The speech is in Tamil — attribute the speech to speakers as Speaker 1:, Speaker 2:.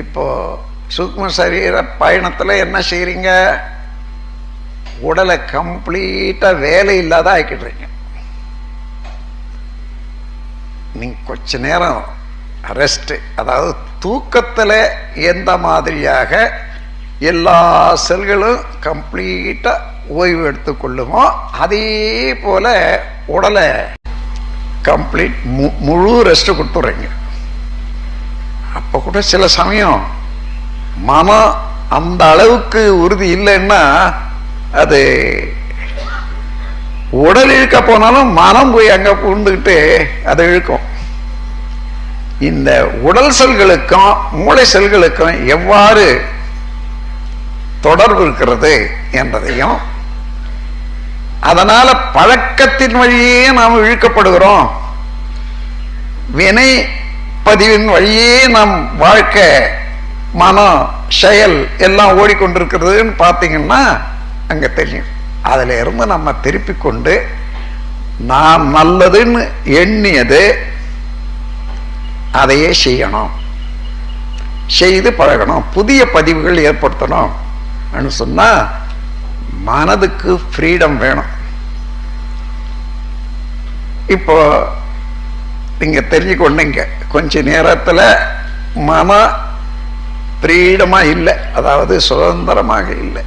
Speaker 1: இப்போது சூக்ம சரீர பயணத்தில் என்ன செய்கிறீங்க உடலை கம்ப்ளீட்டாக வேலை இல்லாத ஆக்கிடுறீங்க நீங்கள் கொஞ்ச நேரம் ரெஸ்ட்டு அதாவது தூக்கத்தில் எந்த மாதிரியாக எல்லா செல்களும் கம்ப்ளீட்டாக ஓய்வு எடுத்துக்கொள்ளுமோ அதே போல் உடலை கம்ப்ளீட் முழு ரெஸ்ட்டு கொடுத்துட்றீங்க. அப்போ கூட சில சமயம் மனம் அந்த அளவுக்கு உறுதி இல்லைன்னா அது உடல் இழுக்க போனாலும் மனம் போய் அங்கே புகுந்துக்கிட்டு அதை இழுக்கும். இந்த உடல் செல்களுக்கும் மூளை செல்களுக்கும் எவ்வாறு தொடர்பு இருக்கிறது என்பதையும் அதனால பழக்கத்தின் வழியே நாம் இழுக்கப்படுகிறோம். வினை பதிவின் வழியே நம் வாழ்க்கை மனம் செயல் எல்லாம் ஓடிக்கொண்டிருக்கிறதுன்னு பார்த்தீங்கன்னா அங்கே தெரியும். அதில் இருந்து நம்ம திருப்பி கொண்டு நான் நல்லதுன்னு எண்ணியது அதையே செய்யணும். செய்து பழகணும். புதிய பதிவுகள் ஏற்படுத்தணும். சொன்னா மனதுக்கு ஃப்ரீடம் வேணும். இப்போ நீங்கள் தெரிஞ்சுக்கொண்டீங்க கொஞ்ச நேரத்தில் மன பிரீடமாக இல்லை. அதாவது சுதந்திரமாக இல்லை.